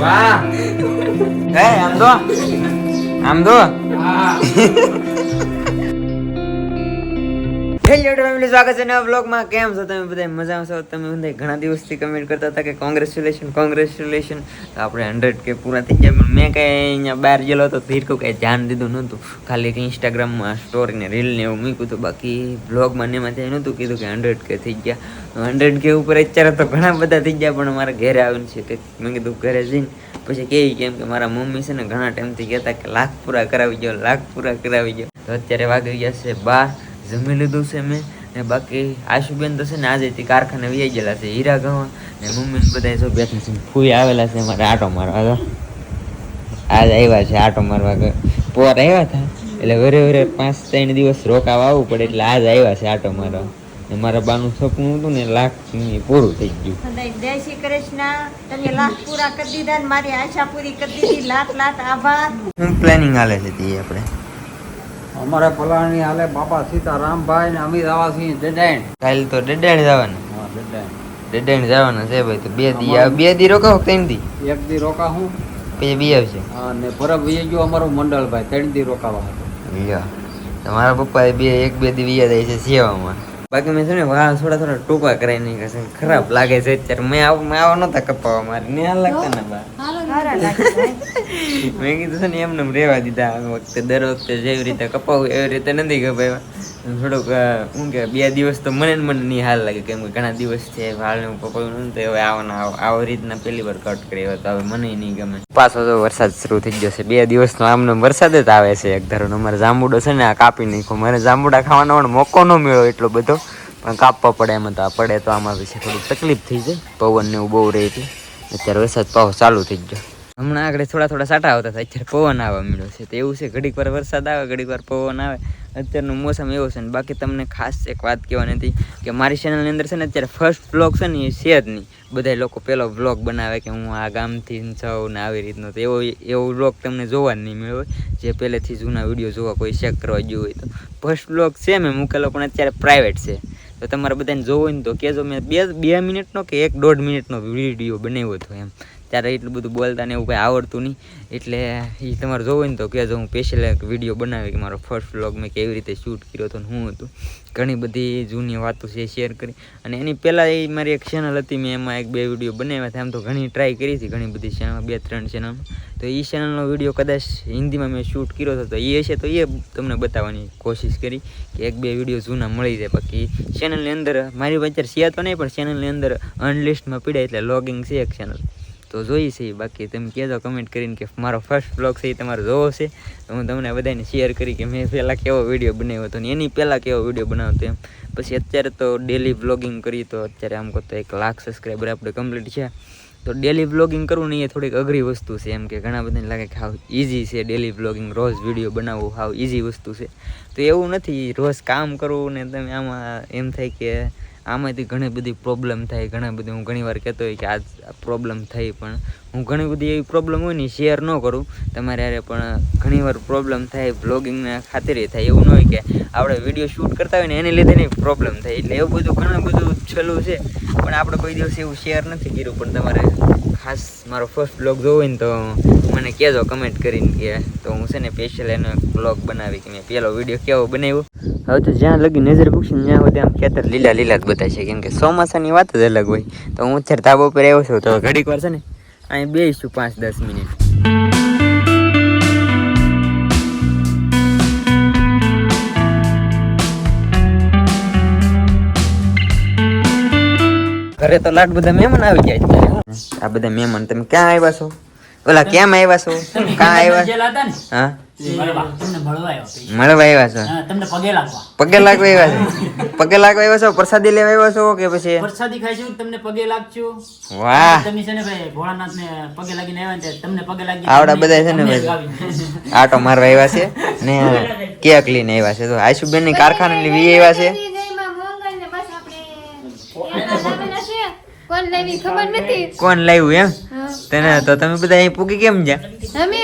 વાહ. હે આમ તો આમ તો હેલો ફેમિલી સ્વાગત છે નવા બ્લોગમાં કેમ છો તમે બધા મજામાં છો? તમે બધા ઘણા દિવસથી કમેન્ટ કરતા હતા કે કોંગ્રેચ્યુલેશન કોંગ્રેચ્યુલેશન તો આપણે હંડ્રેડ કે પૂરા થઈ ગયા. પણ મેં કંઈ અહીંયા બહાર ગયેલો હતો, ધીરકું કંઈ ધ્યાન દીધું નહોતું. ખાલી એક ઇન્સ્ટાગ્રામમાં રીલ ને એવું મૂક્યું હતું. બાકી બ્લોગમાં ને એમાં નહોતું કીધું કે હંડ્રેડ કે થઈ ગયા. હંડ્રેડ કે ઉપર અત્યારે તો ઘણા બધા થઈ ગયા, પણ મારા ઘરે આવીને છે કે મેં કીધું, ઘરે જઈને. પછી કેવી કેમ કે મારા મમ્મી છે ને ઘણા ટાઈમથી કહેતા કે લાખ પૂરા કરાવી ગયો લાખ પૂરા કરાવી ગયો તો અત્યારે વાગી ગયા છે બાર. જમી લીધું છે મેં. ને બાકી આશુબેન તો છે ને આજે કારખાને વી ગયેલા છે હીરા ગવા ને મમ્મી બધા જો બેઠા છે. ફૂઈ આવેલા છે અમારે આટો મારવા તો આજ આવ્યા છે આટો મારવા પોર આવ્યા હતા એટલે વરે વરે પાંચ ત્રણ દિવસ રોકાવા આવવું પડે એટલે આજ આવ્યા છે આટો મારવા. મારા બાનું સપનું હતું ને લાખ પૂરું થઈ ગયું. જય શ્રી કૃષ્ણ. તમે લાખ પૂરા કરી દીધા ને મારી આશા પૂરી કરી દીધી. લાખ લાખ આભાર હું પ્લાનિંગ હાલે છે તે આપણે? અમારે ફલાણી હાલે બાપા સીતારામભાઈ ને અમિત આવાસી છીએ કાલ તો ડેડાણ જવાનું. હા ડેડાણ જવાના છે ભાઈ તો બે દી બે દી રોકાવો ત્રણ દી? એક દી રોકા હું પછી બી આવશે. અને પરબ વી ગયો અમારું મંડળભાઈ ત્રણ દી રોકાવા હતો. મારા તમારા પપ્પા બે એક બે દી વિયા જાય છે સેવામાં. બાકી મેં છે ને વાળ થોડા થોડા ટૂંકા કરાય નહીં છે. ખરાબ લાગે છે અત્યારે. મેં આવ મેં આવા નહોતા કપાવા મારે. ને હાલ લાગતા ને બા. ભાઈ. મેં કીધું છે ને, એમને એમ રહેવા દીધા વખતે, દર વખતે જેવી રીતે કપાવું, એવી રીતે નથી કપાવ્યા. થોડુંક શું કે બે દિવસ તો મને મને નહીં હાલ લાગે, કેમ કે ઘણા દિવસ છે હાલ હું કપાવ્યું તો હવે આવવાના આવો રીતના પહેલી વાર કટ કર્યો તો હવે મને નહીં ગમે. પાછો તો વરસાદ શરૂ થઈ ગયો છે, બે દિવસનો આમનો વરસાદ જ આવે છે, એક ધારો અમારે જાંબુડો છે ને, આ કાપી નાખ્યો. મારે જાંબુડા ખાવાનો પણ મોકો ન મળ્યો એટલો બધો, પણ કાપવા પડે એમાં તો પડે તો આમાં વિશે થોડી તકલીફ થઈ જાય. પવન ને એવું બહુ રહે હતી અત્યારે વરસાદ પાવ ચાલુ થઈ ગયો. હમણાં આગળ થોડા થોડા સાટા આવતા હતા. અત્યારે પવન આવવા મળ્યો છે. તો એવું છે, ઘડીક વાર વરસાદ આવે, ઘડીક વાર પવન આવે. અત્યારનું મોસમ એવો છે ને, બાકી તમને ખાસ એક વાત કહેવાની હતી કે મારી ચેનલની અંદર છે ને, અત્યારે ફર્સ્ટ બ્લોગ છે ને, એ છે બધા લોકો પહેલો બ્લોગ બનાવે કે હું આ ગામથી જાઉં ને આવી રીતનો. તો એવો એવો બ્લોગ તમને જોવા નહીં મળ્યો જે પહેલેથી જૂના વીડિયો જોવા કોઈ ચેક કરવા ગયું હોય તો. ફર્સ્ટ બ્લોગ છે મેં મૂકેલો, પણ અત્યારે પ્રાઇવેટ છે. તો તમારે બધાને જોવો ને તો કહેજો. મેં બે બે મિનિટનો કે એક દોઢ મિનિટનો વીડિયો બનાવ્યો હતો એમ. ત્યારે એટલું બધું બોલતા ને એવું કંઈ આવડતું નહીં. એટલે એ તમારે જોવું ને તો કહેજો, હું સ્પેશિયલ એક વીડિયો બનાવી કે મારો ફર્સ્ટ વ્લોગ મેં કેવી રીતે શૂટ કર્યો હતો શું હતું. ઘણી બધી જૂની વાતો છે શેર કરી. અને એની પહેલાં એ મારી એક ચેનલ હતી, મેં એમાં એક બે વીડિયો બનાવ્યા હતા. આમ તો ઘણી ટ્રાય કરી હતી, ઘણી બધી ચેનલ બે ત્રણ ચેનલમાં તો એ ચેનલનો વીડિયો કદાચ હિન્દીમાં મેં શૂટ કર્યો હતો, તો એ હશે તો એ તમને બતાવવાની કોશિશ કરી કે એક બે વીડિયો જૂના મળી જાય. બાકી ચેનલની અંદર મારી પાસે શેર તો નહીં, પણ ચેનલની અંદર અનલિસ્ટમાં પીડાય એટલે લોગિંગ છે એક ચેનલ તો જોઈ છે. બાકી તમે કહેજો કમેન્ટ કરીને કે મારો ફર્સ્ટ બ્લોગ છે એ તમારો જોવો છે. તો હું તમને બધાને શેર કરી કે મેં પહેલાં કેવો વીડિયો બનાવ્યો હતો ને એની પહેલાં કેવો વીડિયો બનાવતો એમ. પછી અત્યારે તો ડેલી વ્લોગિંગ કરી તો અત્યારે આમ કહો તો એક લાખ સબસ્ક્રાઈબર આપણે કમ્પ્લીટ છે. તો ડેલી વ્લોગિંગ કરવું ને એ થોડીક અઘરી વસ્તુ છે. એમ કે ઘણા બધાને લાગે કે હાવ ઇઝી છે ડેલી વ્લોગિંગ રોજ વીડિયો બનાવવું, હાવ ઇઝી વસ્તુ છે. તો એવું નથી, રોજ કામ કરવું ને તમે આમાં એમ થાય કે આમાંથી ઘણી બધી પ્રોબ્લેમ થાય, ઘણા બધી હું ઘણી વાર કહેતો હોય કે આ પ્રોબ્લેમ થઈ, પણ હું ઘણી બધી એવી પ્રોબ્લેમ હોય ને શેર ન કરું. તમારે યારે પણ ઘણીવાર પ્રોબ્લેમ થાય બ્લોગિંગના ખાતરે થાય. એવું ન હોય કે આપણે વીડિયો શૂટ કરતા હોય ને એને લીધે નહીં પ્રોબ્લેમ થાય. એટલે એવું બધું ઘણું બધું છેલ્લું છે. પણ આપણે કોઈ દિવસ એવું શેર નથી કર્યું. પણ તમારે ખાસ મારો ફર્સ્ટ બ્લોગ જોવો ને તો મને કહેજો કમેન્ટ કરીને કે તો હું છે ને સ્પેશિયલ એનો બ્લોગ બનાવી કે મેં પહેલો વીડિયો કેવો બનાવ્યો. હવે તો જ્યાં લગી નજર પૂછશે ત્યાં સુધી આમ ખેતર લીલા લીલા જ બતાય છે. કેમ કે ચોમાસાની વાત જ અલગ હોય. તો હું અત્યારે ધાબા ઉપર આવ્યો છું, તો ઘડીક વાર છે ને અહીં બેસીશું પાંચ દસ મિનિટ. ઘરે તો લાટ બધા મહેમાન આવી જાય છે. આ બધા મહેમાન તમે ક્યાં આવ્યા છો? ઓલા કેમ આવ્યા છો? ક્યાં આવ્યા? હા? મળવા. આવ્યો છો. તમને પગે લાગવા. પગે લાગવા આવ્યા છો? પગે લાગવા આવ્યા છો? પ્રસાદી લેવા આવ્યા છો કે પછી? પ્રસાદી ખાઈશું તમને પગે લાગજો. વાહ. તમે છે ને ભાઈ ભોળાનાથ ને પગે લાગીને આવ્યા ને તમને પગે લાગી આવડા બધા છે ને ભાઈ. આટો મારવા આવ્યા છે ને કેક લઈને આવ્યા છે. તો આશુબેનની કારખાને વી આવ્યા છે. કોણ લેવી ખબર નથી. કોણ લાવ્યું એમ? તને તો તમે બધા અહીં પૂકી કેમ જા અમે?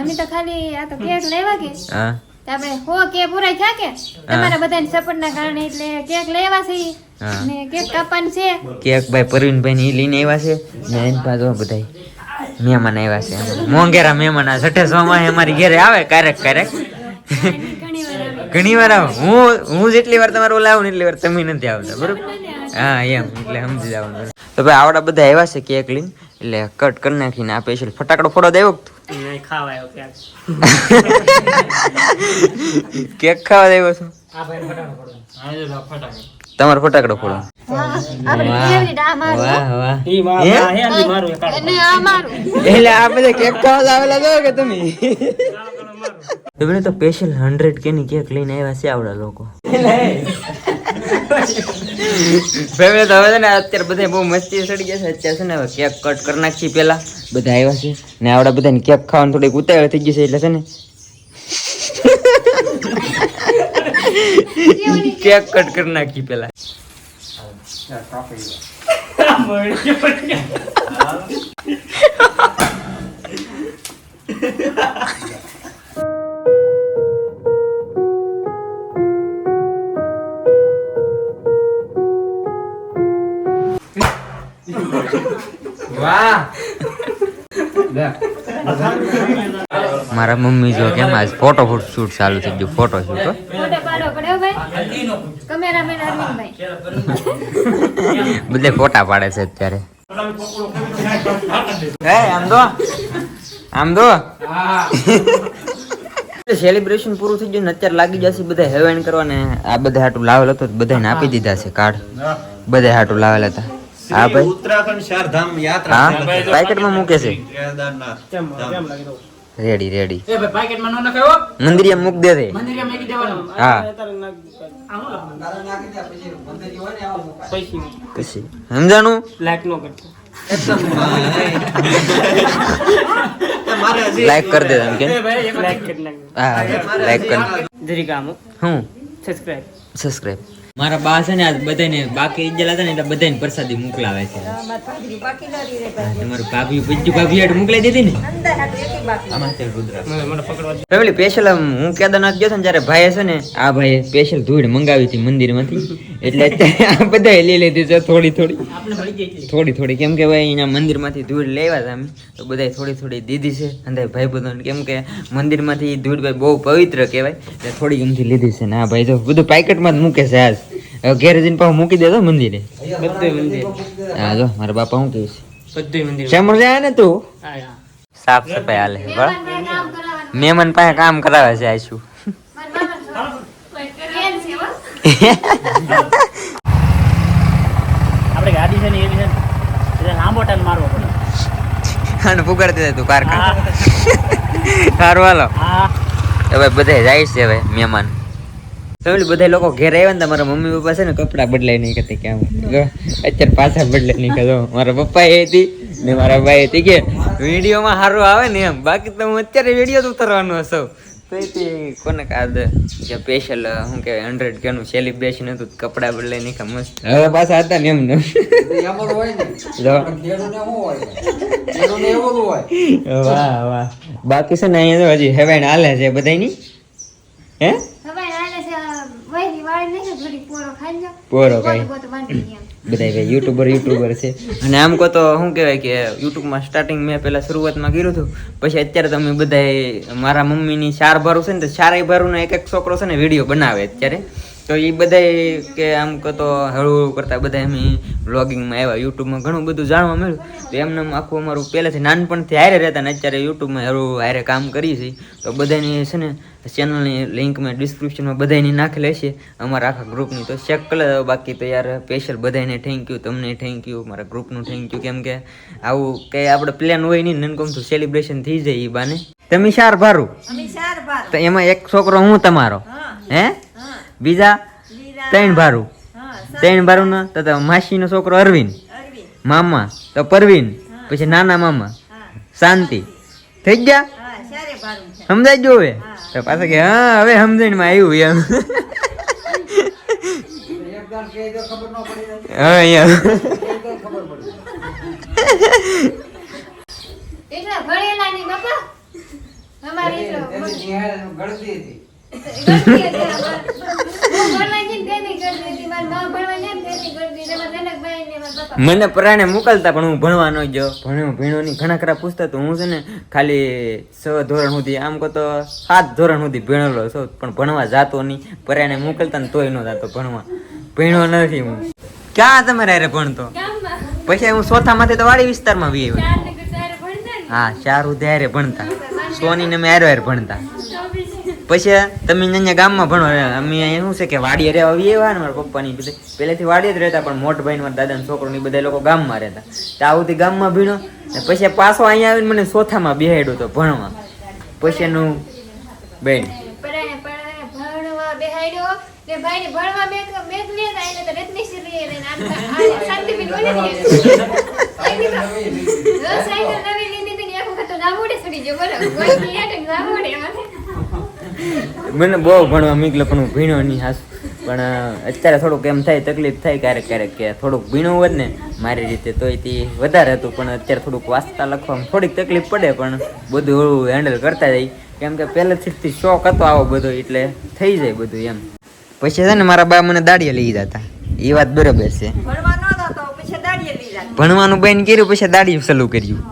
અમે તો ખાલી આ તો કેક લેવા કે. હા. આપણે હો કે પૂરા થયા કે? તમારા બધાની સપોર્ટ ના કારણે એટલે કેક લેવા છે ને કેક કાપવાનું છે. કેક ભાઈ પરવીનભાઈ ની લઈને આવ્યા છે. ને એન પાછો બધાય મહેમાન આવ્યા છે. મોંઘેરા મહેમાન આ છઠ્ઠે સોમાં અમારી ઘેરે આવે ક્યારેક ક્યારેક. ઘણી વાર આવે. હું હું જેટલી વાર તમારે ઓલા આવું એટલી વાર તમે નથી આવતા બરોબર? હા એમ. એટલે સમજી જવાનું. તો ભાઈ આવડા બધા આવ્યા છે કેક લઈને એટલે કટ કરી નાખીને આપે છે ફટાકડો ફોડો દેવો નહીં ખાવા આવ્યો ક્યાંક. કેક ખાવા દેવો છો? આ ભાઈ ફટાફટ ફોડો. હા જો ફટાફટ તમારો ફટાકડો ફોડો. આપણે ફેવરિટ આ મારું વાહ વાહ. ઈ માં હે? હે આંધી મારું એક કાળો. અને આ મારું. એટલે આ બધા કેક ખાવા આવેલા છો કે તમે? તો સ્પેશિયલ હંડ્રેડ કેની કેક લઈને આવ્યા છે આવડા લોકો. ફેમિલી તો હવે ને અત્યારે બધા બહુ મસ્તી સડી ગયા છે. અત્યારે છે ને હવે કેક કટ કરી નાખી પેલા બધા આવ્યા છે. ને આવડા બધાને કેક ખાવાનું થોડીક ઉતાવળ થઈ ગઈ છે એટલે છે ને કેક કટ કરી નાખી પેલા વાહ મારા મમ્મી જો કેમ આજ ફોટો શૂટ ચાલુ થઈ ગયું ફોટો શૂટ બધે ફોટા પાડે છે અત્યારે. આમ દો. આમ દો. સેલિબ્રેશન પૂરું થઈ ગયું ને અત્યારે લાગી જશે બધા હેવેન કરવા ને આ બધા હાટું લાવેલ હતો તો બધાને આપી દીધા છે કાર્ડ બધા હાટું લાવેલ હતા. હા ભાઈ? ઉત્તરાખંડ ચારધામ યાત્રા હા? પેકેટમાં મૂકે છે? Ready ready. એ ભાઈ પાકેટમાં નો નખાયો મંદિરે મૂક દે છે મંદિરે મેકી દેવાનો. હા. પછી સમજાણું? લાઈક નો કરતો લાઈક કરી દે એમ કે? એ ભાઈ એક લાઈક કરી નાખજો. હા લાઈક કરી જરી કામ હું? સબસ્ક્રાઇબ સબસ્ક્રાઇબ મારા બા છે ને આજ બધાને બાકી ઇજ્જલા હતા ને એટલે બધાને પ્રસાદી મોકલાવે છે. આમાં ભાગરી બાકી ન રહી રે ભાઈ તમારું ભાભી બીજું ભાભી હાટુ મોકલાઈ દીધી ને? આમાં છે રુદ્ર. ફેમિલી સ્પેશિયલ હું કેદારનાથ ગયો છે ને જયારે ભાઈ છે ને આ ભાઈએ સ્પેશિયલ ધૂળ મંગાવી હતી મંદિરમાંથી. એટલે આ બધા લઈ લીધી છે થોડી થોડી. થોડી થોડી. કેમ કે ભાઈ અહીંયા મંદિરમાંથી ધૂળ લેવા હતા અમે. તો બધા થોડી થોડી દીધી છે. અંદર ભાઈ બધાને કેમ કે મંદિરમાંથી ધૂળ ભાઈ બહુ પવિત્ર કહેવાય. એટલે થોડી ગમથી લીધી છે. ને ભાઈ તો બધું પાકેટમાં જ મૂકે છે આજ. ઘેર જઈને પાછું મૂકી દેતો મંદિરે. બધે મંદિર. હા જો મારા બાપા હું કહીશ બધે મંદિર. શેમર જાય ને તું? સાફ સફાઈ હાલે. બરાબર મહેમાન પાસે કામ કરાવે છે હો આપણે ગાડી છે ને એવી છે ને એટલે લાંબો ટાઈમ મારવો પડે. અને પુગાડતી દે તું કારખાન. સારું હાલો. હવે બધા જાય છે હવે મહેમાન. સમજ બધા લોકો ઘેર આવ્યા ને મારા મમ્મી પપ્પા છે ને કપડા બદલાઈ નહીં કરતી કે આમ. અત્યારે પાછા બદલાઈ નહીં કરતો મારા પપ્પા એ હતી ને મારા ભાઈ હતી કે વિડીયોમાં સારું આવે ને એમ. બાકી તો હું અત્યારે વીડિયો જ ઉતારવાનો હશો તો એ કોને કાદ જે સ્પેશિયલ શું કહેવાય હંડ્રેડ કેનું સેલિબ્રેશન હતું કપડા બદલાઈ નહીં મસ્ત. હવે પાછા હતા ને એમ ને. એમ હોય ને. એવું હોય. વાહ વાહ. બાકી છે ને અહીંયા તો હજી હેવેન હાલે છે બધાની હે હવે આને છે વહેલી વાળી નહીં થોડી પોરો. ગોત બાંધી યુટ્યુબર યુટ્યુબર છે. અને આમ કહો તો શું કહેવાય કે યુટ્યુબમાં સ્ટાર્ટિંગ મેં પહેલાં શરૂઆતમાં કર્યું હતું. પછી અત્યારે તમે બધા મારા મમ્મીની ચાર ભારું છે ને તો ચારેય ભારુંનો એક એક છોકરો છે ને વીડિયો બનાવે અત્યારે. તો એ બધાય કે આમ કહો તો હળવું કરતા બધા અમે વ્લોગિંગમાં આવ્યા યુટ્યુબમાં ઘણું બધું જાણવા મળ્યું. તો એમને આખું અમારું પહેલાંથી નાનપણથી હારે રહેતા ને અત્યારે યુટ્યુબમાં હળવું હારે કામ કરીએ છીએ. તો બધાની છે ને ચેનલની લિંક મેં ડિસ્ક્રિપ્શનમાં બધાની નાખેલી હશે. અમારા આખા ગ્રુપની તો ચેક કરી બાકી તો યાર સ્પેશિયલ બધાને થેન્ક યુ તમને થેન્ક યુ મારા ગ્રુપનું થેન્ક યુ કેમ કે આવું કંઈ આપણે પ્લાન હોય નહીં નનકમ તો સેલિબ્રેશન થઈ જાય એ બાને. તમે શાર ભારું? તો એમાં એક છોકરો હું તમારો? હા? બીજા? ત્રણ ભારું. હા ત્રણ ભારું ના તો માસીનો છોકરો અરવિંદ. મામા. તો પરવીન. પછી નાના મામા. શાંતિ. થઈ ગયા? હા ગયો સમજાય જો હવે? તો પાછા કે હા હવે સમજણમાં આવ્યું એમ. એટલા ભણેલા ની બાપા? અમારે ગણતી હતી. ને મને પરાણે મોકલતા પણ હું ભણવા ન ગયો. ભણ્યો ભણ્યો નહીં ઘણા ખરા પૂછતા તો હું છે ને ખાલી છ ધોરણ સુધી આમ કહો તો સાત ધોરણ સુધી ભણેલો છો. પણ ભણવા જાતો નહીં. પરાણે મોકલતા ને તોય ન જાતો ભણવા. ભણ્યો નથી હું. ક્યાં તમારે હારે ભણતો? પછી હું ચોથામાંથી તો વાડી વિસ્તારમાં વી હા ચાર સુધી હારે ભણતા. સોની ને મેં હારો હારે ભણતા. પછી તમે અહીંયા ગામમાં ભણો અમે અહીંયા શું છે કે વાડીએ રહેવા આવીએ એવા ને મારા પપ્પાની બધે પહેલેથી વાડીએ જ રહેતા પણ મોટ ભાઈ મારા દાદા છોકરો ને બધા લોકો ગામમાં રહેતા. તો સુધી ગામમાં ભીણો ને પછી પાછો અહીંયા આવીને મને ચોથામાં બેહાડ્યો તો ભણવા. પછી એનું બેન. ને ને સાયકલ નવી લીધી હતી એક વખત તો જામુડે ચડી ગયો બોલો કોઈ જામુડે એમાં. મને બહુ ભણવા મીકલો પણ હું ભીણો નહીં હાસ. પણ અત્યારે થોડુંક એમ થાય તકલીફ થાય ક્યારેક ક્યારેક કે થોડુંક ભીણું હોત ને મારી રીતે તોય તે વધારે હતું. પણ અત્યારે થોડુંક વાંચતા લખવામાં થોડીક તકલીફ પડે પણ બધું હેન્ડલ કરતા જાય. કેમ કે પહેલેથી શોખ હતો આવો બધો એટલે થઈ જાય બધું એમ. પછી છે ને મારા બા મને દાડીએ લઈ જતા. એ વાત બરાબર છે. ભણવાનું બેન કર્યું પછી દાડી સલું કર્યું.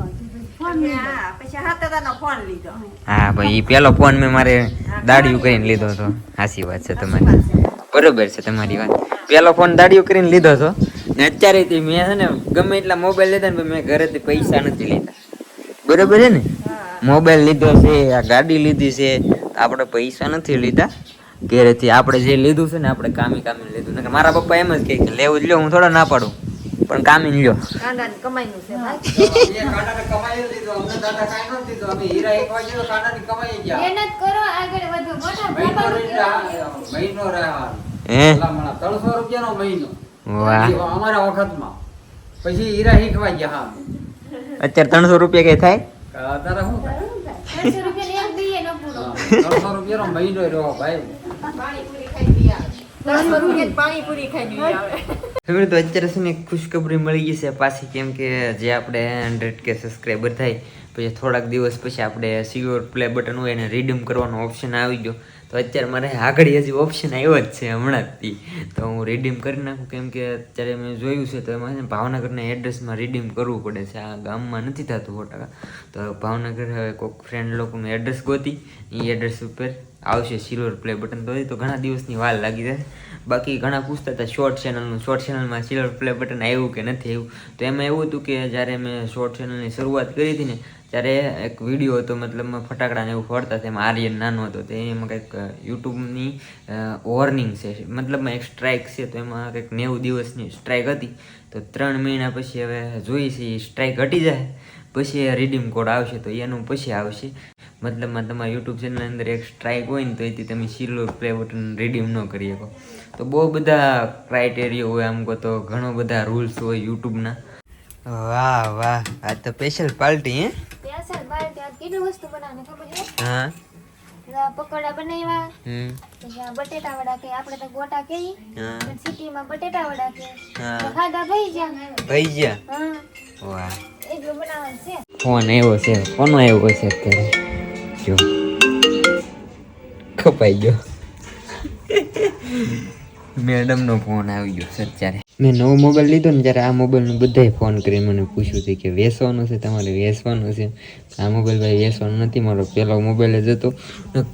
હા ભાઈ પેલો ફોન મેં મારે દાડિયું કરીને લીધો હતો. સાચી વાત છે તમારી. બરોબર છે તમારી વાત. પેલો ફોન દાડિયું કરીને લીધો હતો ને અત્યારે મેં છે ને ગમે એટલા મોબાઈલ લીધા ને મેં ઘરેથી પૈસા નથી લીધા. બરોબર છે ને? મોબાઈલ લીધો છે આ ગાડી લીધી છે. આપણે પૈસા નથી લીધા. ઘરેથી આપણે જે લીધું છે ને આપણે કામી કામી લીધું. મારા પપ્પા એમ જ કહે કે લેવું જ લ્યો હું થોડો ના પાડું. પણ કામી લ્યો. કાંદાની કમાઈનું છે ભાઈ. એ કાંટાને કમાઈ લીધો અમને દાદા કાંઈ નહોતું દીધું અમે હીરા એક વાગે તો કાંટાની કમાઈ ગયા. મહેનત કરો આગળ વધો. મોટા મહિનો બાપાનું રહી રહ્યા, મહિનો રહ્યા હે? ભલામણા ત્રણસો રૂપિયાનો મહિનો. વાહ. અમારા વખતમાં. પછી હીરા શીખવા ગયા હા અત્યારે ત્રણસો રૂપિયા કઈ થાય? અત્યારે શું થાય? ત્રણસો રૂપિયા એક ન પૂરો. રૂપિયાનો મહિનો રહ્યો ભાઈ. પાણીપુરી ખાઈ આવે તો અત્યારે છે ને ખુશખબરી મળી ગઈ છે પાછી કેમ કે જે આપણે હંડ્રેડ કે સબસ્ક્રાઈબર થાય, પછી થોડાક દિવસ પછી આપણે સિયોર પ્લે બટન હોય એને રીડીમ કરવાનો ઓપ્શન આવી ગયો. તો અત્યારે મારે આગળ હજી ઓપ્શન આવ્યો જ છે હમણાં જ તો હું રિડીમ કરી નાખું. કેમ કે અત્યારે મેં જોયું છે તો એમાં ભાવનગરના એડ્રેસમાં રિડીમ કરવું પડે છે. આ ગામમાં નથી થતું સો ટકા તો ભાવનગર હવે કોઈક ફ્રેન્ડ લોકોનું એડ્રેસ ગોતી. એ એડ્રેસ ઉપર આવશે સિલ્વર પ્લે બટન તો તો ઘણા દિવસની વાર લાગી જાય. બાકી ઘણા પૂછતા હતા શોર્ટ ચેનલનું શોર્ટ ચેનલમાં સિલ્વર પ્લે બટન આવ્યું કે નથી આવ્યું? તો એમાં એવું હતું કે જ્યારે મેં શોર્ટ ચેનલની શરૂઆત કરી હતી ને ત્યારે એક વીડિયો હતો મતલબમાં ફટાકડાને એવું ફોડતા હતા, એમાં આર્યન નાનો હતો, તો એમાં કંઈક યુટ્યુબની વોર્નિંગ છે મતલબમાં એક સ્ટ્રાઇક છે, તો એમાં કંઈક નેવું દિવસની સ્ટ્રાઇક હતી. તો ત્રણ મહિના પછી હવે જોઈએ છે સ્ટ્રાઇક ઘટી જાય, પછી રિડીમ કોડ આવશે, તો એનું પછી આવશે. મતલબમાં તમારા યુટ્યુબ ચેનલ અંદર એક સ્ટ્રાઇક હોય ને, તો એથી તમે સિલ્વર પ્લે બટન રિડીમ ન કરી શકો. તો બહુ બધા ક્રાઇટેરિયા હોય, આમ કહો તો ઘણો બધા રૂલ્સ હોય યુટ્યુબના વાહ વાહ. આ તો સ્પેશિયલ પાર્ટી હે? સ્પેશિયલ પાર્ટી આ કેટલી વસ્તુ બનાવવાની ખબર છે? હા. પકોડા બનાવ્યા. હમ. પછી બટેટા વડા કે આપણે તો ગોટા કે હા. સિટીમાં બટેટા વડા કે. હા. ખાધા ભાઈ ગયા? ભાઈ ગયા? હા. વાહ. એટલું બનાવવાનું છે. ફોન આવ્યો છે. કોનો આવ્યો છે અત્યારે? જો. કપાઈ ગયો. મેડમનો ફોન આવી ગયો અત્યારે. મેં નવો મોબાઈલ લીધો ને ત્યારે આ મોબાઈલનું બધાય ફોન કરી મને પૂછ્યું છે કે વેસવાનું છે, તમારે વેસવાનું છે? આ મોબાઈલ ભાઈ વેચવાનો નથી, મારો પહેલો મોબાઈલ જ હતો.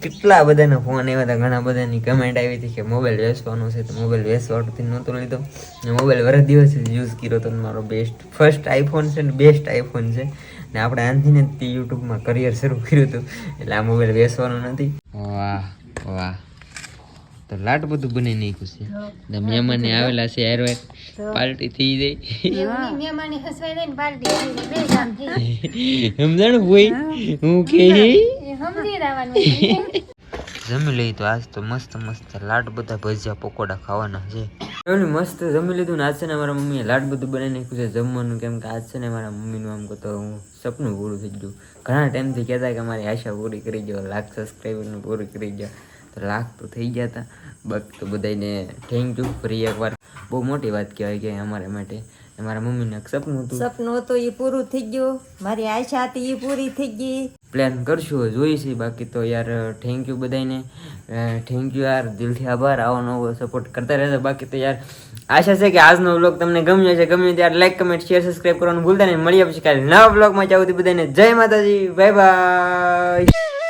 કેટલા બધાના ફોન આવ્યા હતા. ઘણા બધાની કમેન્ટ આવી હતી કે મોબાઈલ વેચવાનો છે, તો મોબાઈલ વેચવાથી નહોતો લીધો. ને મોબાઈલ વરસ દિવસ યુઝ કર્યો તો મારો બેસ્ટ ફર્સ્ટ આઈફોન છે ને બેસ્ટ આઈફોન છે. ને આપણે આનથી ને તે યુટ્યુબમાં કરિયર શરૂ કર્યું હતું. એટલે આ મોબાઈલ વેચવાનો નથી. વાહ વાહ. તો લાટ બધું બની નાખ્યું છે. ને મહેમાને આવેલા છે હારવાર પાર્ટી થઈ જાય. એવું નહીં, મહેમાને હસવાઈ પાર્ટી થઈ જાય. સમજણ હોય હું. કે? સમજી જમી લઈ તો આજ તો મસ્ત મસ્ત લાડ બધા ભજીયા પકોડા ખાવાના છે. એમની મસ્ત જમી લીધું ને આજ છે ને મારા મમ્મીએ લાડ બધું બનાવી નાખ્યું છે જમવાનું કેમ કે આજ છે ને મારા મમ્મીનું આમ કહો તો હું સપનું પૂરું થઈ ગયું. ઘણા ટાઈમથી કહેતા કે મારી આશા પૂરી કરી દો લાખ સબસ્ક્રાઈબરનું પૂરી કરી દો તો લાખ તો થઈ ગયા હતા બટ તો બધાને થેન્ક યુ ફરી એકવાર. બહુ મોટી વાત કહેવાય કે અમારા માટે. મારા મમ્મીને સપનું હતું. સપનું હતું એ પૂરું થઈ ગયું. મારી આશા હતી એ પૂરી થઈ ગઈ. પ્લાન કરશું જોઈ છે. બાકી તો યાર થેન્ક યુ બધાને થેન્ક યુ યાર. દિલથી આભાર. આવો નવો સપોર્ટ કરતા રહેજો. બાકી તો યાર આશા છે કે આજનો વ્લોગ તમને ગમ્યો છે ગમ્યો ત્યારે લાઈક કમેન્ટ શેર સબસ્ક્રાઈબ કરવાનું ભૂલતા નહીં. મળીએ પછી કાલે નવા વ્લોગમાં જાઉં બધાને જય માતાજી. Bye bye